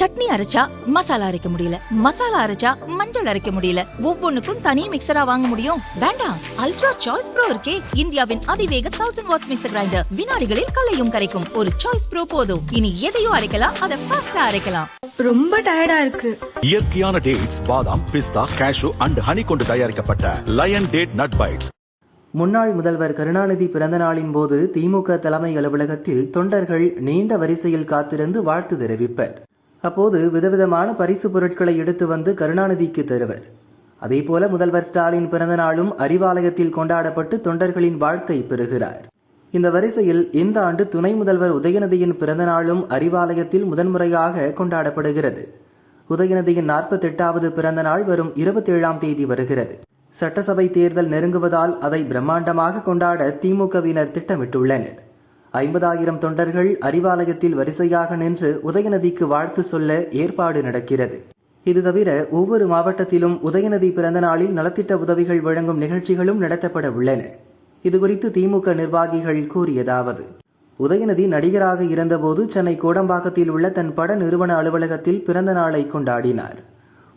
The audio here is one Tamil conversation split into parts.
சட்னி அரைச்சா மசாலா அரைக்க முடியல. மசாலா அரைச்சா மஞ்சள் அரைக்க முடியல. ஒவ்வொன்னுக்கும் தனி மிக்சரா வாங்க முடியும். வேண்டாம். அல்ட்ரா சாய்ஸ் ப்ரோ இருக்கே. இந்தியாவின் அதிவேக தௌசண்ட் வாட்ஸ் மிக்சர் கிரைண்டர் வினாடிகளில் கலையும் கரைக்கும். ஒரு சாய்ஸ் ப்ரோ போதும். இனி எதையும் அரைக்கலாம். அதை ஃபாஸ்டா அரைக்கலாம். ரொம்ப டயர்டா இருக்கு. இயற்கையான டேட்ஸ் பாதாம் பிஸ்தா கேஷு அண்ட் ஹனி கொண்டு தயாரிக்கப்பட்ட லயன் டேட் நட் பைட்ஸ் முன்னாள் முதல்வர் கருணாநிதி பிறந்த நாளின் போது திமுக தலைமை அலுவலகத்தில் தொண்டர்கள் நீண்ட வரிசையில் காத்திருந்து வாழ்த்து தெரிவிப்பர். அப்போது விதவிதமான பரிசு பொருட்களை எடுத்து வந்து கருணாநிதிக்கு தருவர். அதேபோல முதல்வர் ஸ்டாலின் பிறந்த நாளும் அறிவாலயத்தில் கொண்டாடப்பட்டு தொண்டர்களின் வாழ்த்தை பெறுகிறார். இந்த வரிசையில் இந்த ஆண்டு துணை முதல்வர் உதயநிதியின் பிறந்த நாளும் அறிவாலயத்தில் முதன்முறையாக கொண்டாடப்படுகிறது. உதயநிதியின் நாற்பத்தெட்டாவது பிறந்த நாள் வரும் இருபத்தேழாம் தேதி வருகிறது. சட்டசபை தேர்தல் நெருங்குவதால் அதை பிரம்மாண்டமாக கொண்டாட திமுகவினர் திட்டமிட்டுள்ளனர். ஐம்பதாயிரம் தொண்டர்கள் அறிவாலயத்தில் வரிசையாக நின்று உதயநிதிக்கு வாழ்த்து சொல்ல ஏற்பாடு நடக்கிறது. இது தவிர ஒவ்வொரு மாவட்டத்திலும் உதயநிதி பிறந்த நாளில் நலத்திட்ட உதவிகள் வழங்கும் நிகழ்ச்சிகளும் நடத்தப்பட உள்ளன. இதுகுறித்து திமுக நிர்வாகிகள் கூறியதாவது உதயநிதி நடிகராக இருந்தபோது சென்னை கோடம்பாக்கத்தில் உள்ள தன் பட நிறுவன அலுவலகத்தில் பிறந்த நாளை கொண்டாடினார்.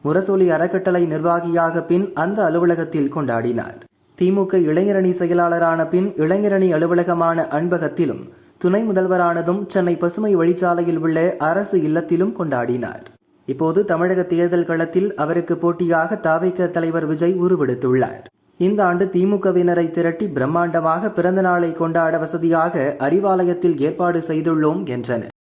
முரசொலி அறக்கட்டளை நிர்வாகியாக பின் அந்த அலுவலகத்தில் கொண்டாடினார். திமுக இளைஞரணி செயலாளரான பின் இளைஞரணி அலுவலகமான அன்பகத்திலும் துணை முதல்வரானதும் சென்னை பசுமை வழிச்சாலையில் உள்ள அரசு இல்லத்திலும் கொண்டாடினார். இப்போது தமிழக தேர்தல் களத்தில் அவருக்கு போட்டியாக தாவைக்க தலைவர் விஜய் உருவெடுத்துள்ளார். இந்த ஆண்டு திமுகவினரை திரட்டி பிரம்மாண்டமாக பிறந்த நாளை கொண்டாட வசதியாக அறிவாலயத்தில் ஏற்பாடு செய்துள்ளோம் என்றனர்.